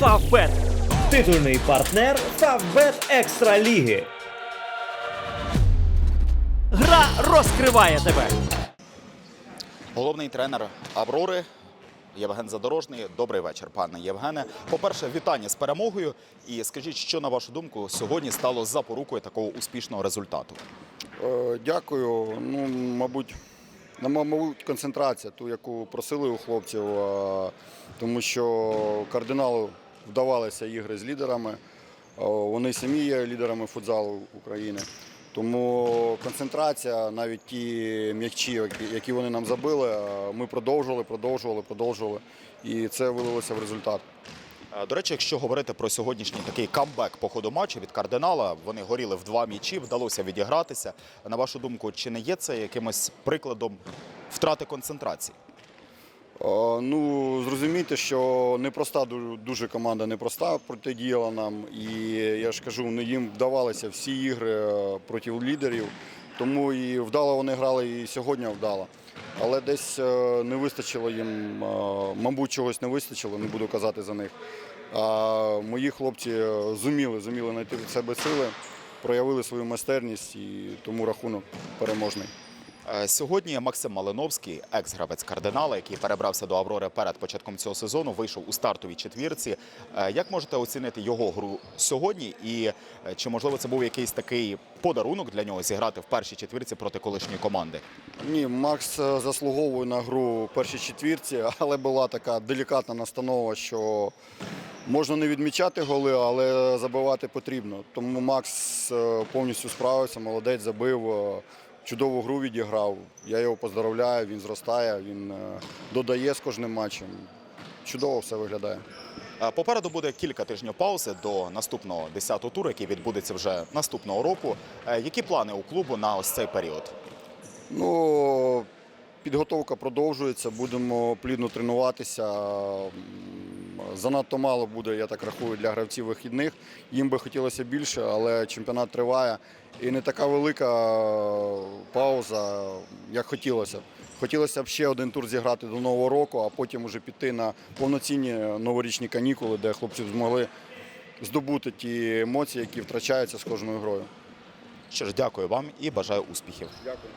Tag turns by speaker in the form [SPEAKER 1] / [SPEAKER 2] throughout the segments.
[SPEAKER 1] Фавбет. Титульний партнер Фавбет Екстра Ліги. Гра розкриває тебе.
[SPEAKER 2] Головний тренер Аврори Євген Задорожний. Добрий вечір, пане Євгене. По-перше, вітання з перемогою. І скажіть, що на вашу думку сьогодні стало запорукою такого успішного результату?
[SPEAKER 3] Е, Дякую. Ну, мабуть, на мабуть, концентрація, ту, яку просили у хлопців, тому що кардиналу вдавалися ігри з лідерами. Е, Вони самі є лідерами футзалу України. Тому концентрація, навіть ті м'ячі, які- вони нам забили, е, ми продовжували, продовжували, продовжували. І це вилилося в результат.
[SPEAKER 2] Е, До речі, якщо говорити про сьогоднішній такий камбек по ходу матчу від кардинала, вони горіли в два м'ячі, вдалося відігратися. На вашу думку, чи не є це якимось прикладом втрати концентрації?
[SPEAKER 3] Е, Ну, зрозумійте, що непроста дуже команда непроста протидіяла нам. І я ж кажу, ну, їм вдавалися всі ігри е, проти лідерів. Тому і вдало вони грали, і сьогодні вдало. Але десь е, не вистачило їм, мабуть, чогось не вистачило, не буду казати за них. А мої хлопці зуміли, зуміли знайти від себе сили, проявили свою майстерність і тому рахунок переможний.
[SPEAKER 2] Е, Сьогодні Максим Малиновський, екс-гравець кардинала, який перебрався до Аврори перед початком цього сезону, вийшов у стартовій четвірці. Е, Як можете оцінити його гру сьогодні? І е, чи можливо це був якийсь такий подарунок для нього зіграти в першій четвірці проти колишньої команди?
[SPEAKER 3] Ні, Макс заслуговує на гру в першій четвірці, але була така делікатна настанова, що можна не відмічати голи, але забивати потрібно. Тому Макс повністю справився, молодець забив, чудову гру відіграв. Я його поздравляю, він зростає, він е, додає з кожним матчем. Чудово все виглядає.
[SPEAKER 2] Попереду буде кілька тижнів паузи до наступного 10-го туру, який відбудеться вже наступного року. Е, Які плани у клубу на ось цей період?
[SPEAKER 3] Ну, підготовка продовжується, будемо плідно тренуватися. Занадто мало буде, я так рахую, для гравців вихідних. Їм би хотілося більше, але чемпіонат триває. І не така велика пауза, як хотілося. б. Хотілося б ще один тур зіграти до Нового року, а потім вже піти на повноцінні новорічні канікули, де хлопці змогли здобути ті емоції, які втрачаються з кожною грою.
[SPEAKER 2] Що ж, дякую вам і бажаю успіхів.
[SPEAKER 3] Дякую.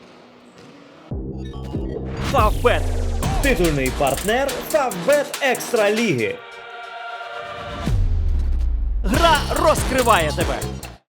[SPEAKER 1] Фавбет. Титульний партнер Фавбет Екстра Ліги. Гра розкриває тебе.